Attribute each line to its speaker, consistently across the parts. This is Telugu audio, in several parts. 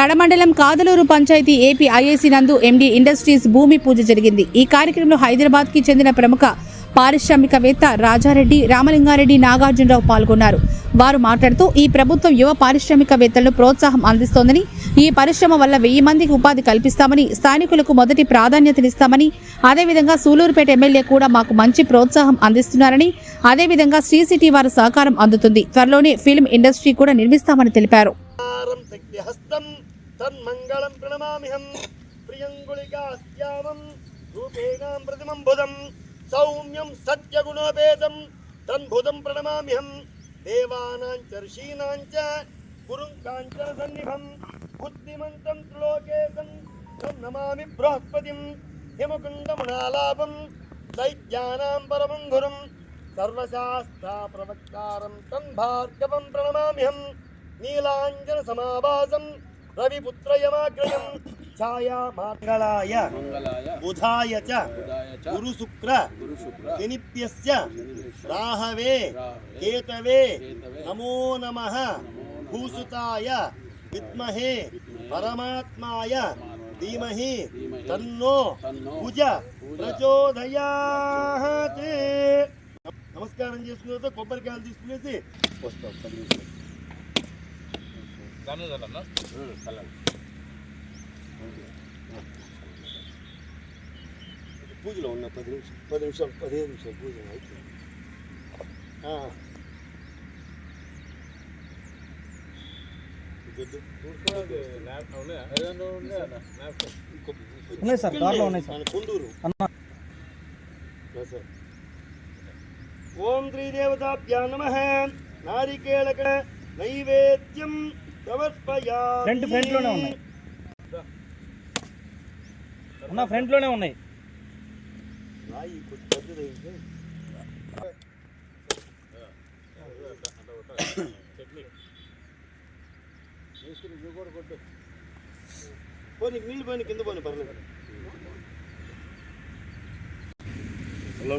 Speaker 1: తడమండలం కాదలూరు పంచాయతీ ఏపీ ఐఏసీ నందు ఎండి ఇండస్ట్రీస్ భూమి పూజ జరిగింది. ఈ కార్యక్రమంలో హైదరాబాద్కి చెందిన ప్రముఖ పారిశ్రామికవేత్త రాజారెడ్డి రామలింగారెడ్డి నాగార్జునరావు పాల్గొన్నారు. వారు మాట్లాడుతూ ఈ ప్రభుత్వం యువ పారిశ్రామికవేత్తలను ప్రోత్సాహం అందిస్తోందని ఈ పరిశ్రమ వల్ల వెయ్యి మందికి ఉపాధి కల్పిస్తామని స్థానికులకు మొదటి ప్రాధాన్యతనిస్తామని అదేవిధంగా సూలూరుపేట ఎమ్మెల్యే కూడా మాకు మంచి ప్రోత్సాహం అందిస్తున్నారని అదేవిధంగా శ్రీ సిటీ వారి సహకారం అందుతుంది. త్వరలోనే ఫిల్మ్ ఇండస్ట్రీ కూడా నిర్మిస్తామని తెలిపారు.
Speaker 2: తన్మంగళం ప్రణమామిహం ప్రియంగుళికాస్యామం రూపేణాం ప్రతిమం బుధం సౌమ్యం సత్యగుణోపేతం తన్భుజం ప్రణమామిహం దేవానాం చర్షీణాం చ గురుం కాంచన సన్నిభం బుద్ధిమంతం త్రిలోకేశం తం నమామి బృహస్పతిం హిమకుండమునాలాపం దైత్యానాం పరమం గురుం సర్వశాస్త్రా ప్రవక్తారం తం భార్గవం ప్రణమామిహం నీలాంజన సమాభాసం రవిపుత్రయమాగ్రయం ఛాయా మంగళాయ
Speaker 3: మంగళాయ
Speaker 2: బుధాయ చ
Speaker 3: బుధాయ చ
Speaker 2: గురు శుక్ర
Speaker 3: గురు శుక్ర
Speaker 2: శనిభ్యస్య రాహవే
Speaker 3: రాహవే
Speaker 2: కేతవే
Speaker 3: కేతవే
Speaker 2: నమో నమః భూసుతాయ విద్మహే పరమాత్మాయ ధీమహి తన్నో
Speaker 3: తన్నో
Speaker 2: భుజ ప్రచోదయాత్ నమస్కారం చేసుకున్న తర్వాత కొబ్బరికాయలు తీసుకునేసి వస్తాం పది నిమిషాలు. పూజలో ఉన్న పది నిమిషాలు పది నిమిషాలు పదిహేను నిమిషాలు పూజ అయిపోయింది ఆ. ఇదొద్దు.
Speaker 4: ఉన్నాయి సార్ కార్లో ఉన్నాయి సార్
Speaker 2: మన కొండూరు ఆ, సార్. ఓం శ్రీదేవతాభ్యా నమ నారికేళక నైవేద్యం సమర్పయా
Speaker 4: ఫ్రంట్ ఫ్రంట్లోనే ఉన్నాయి. ఉన్న ఫ్రంట్లోనే ఉన్నాయి.
Speaker 2: పోనీ నీళ్ళు పోయిన కింద పోనీ పర్లేదు. హలో.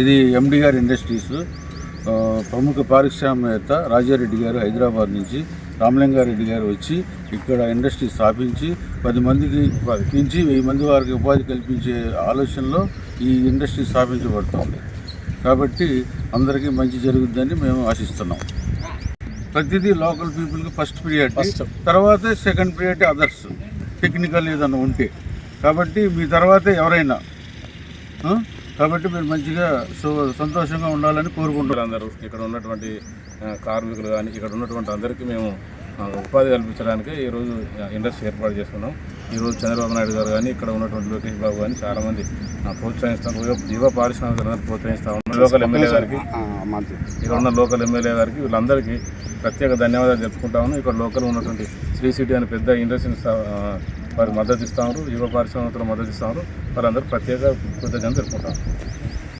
Speaker 5: ఇది ఎండి గారి ఇండస్ట్రీస్. ప్రముఖ పారిశ్రామికవేత్త రాజారెడ్డి గారు హైదరాబాద్ నుంచి రామలింగారెడ్డి గారు వచ్చి ఇక్కడ ఇండస్ట్రీ స్థాపించి పది మందికి నుంచి వెయ్యి మంది వారికి ఉపాధి కల్పించే ఆలోచనలో ఈ ఇండస్ట్రీ స్థాపించబడుతుంది. కాబట్టి అందరికీ మంచి జరుగుద్దని మేము ఆశిస్తున్నాం. ప్రతిదీ లోకల్ పీపుల్కి ఫస్ట్ పీరియడ్ తర్వాత సెకండ్ పీరియడ్ అదర్స్. టెక్నికల్ ఏదైనా ఉంటే. కాబట్టి మీ తర్వాతే ఎవరైనా? కాబట్టి మీరు మంచిగా సు- సంతోషంగా ఉండాలని కోరుకుంటున్నాను
Speaker 6: అందరూ ఇక్కడ ఉన్నటువంటి కార్మికులు కానీ ఇక్కడ ఉన్నటువంటి అందరికీ మేము ఉపాధి కల్పించడానికి ఈరోజు ఇండస్ట్రీ ఏర్పాటు చేసుకున్నాం. ఈరోజు చంద్రబాబు నాయుడు గారు కానీ ఇక్కడ ఉన్నటువంటి లోకేష్ బాబు కానీ చాలామంది ప్రోత్సహిస్తాం యువ పారిశ్రామికలను ప్రోత్సహిస్తా ఉన్నాం లోకల్ ఎమ్మెల్యే గారికి. ఇక్కడ ఉన్న లోకల్ ఎమ్మెల్యే గారికి వీళ్ళందరికీ ప్రత్యేక ధన్యవాదాలు చెప్పుకుంటా ఇక్కడ లోకల్ ఉన్నటువంటి శ్రీ సిటీ అనే పెద్ద ఇండస్ట్రీని వారికి మద్దతు ఇస్తా ఉన్నారు. యువ పారిశ్రామికులకు మద్దతు ఇస్తా ఉన్నారు. వారందరూ ప్రత్యేక కృతజ్ఞతలు తెలుపుకుంటాం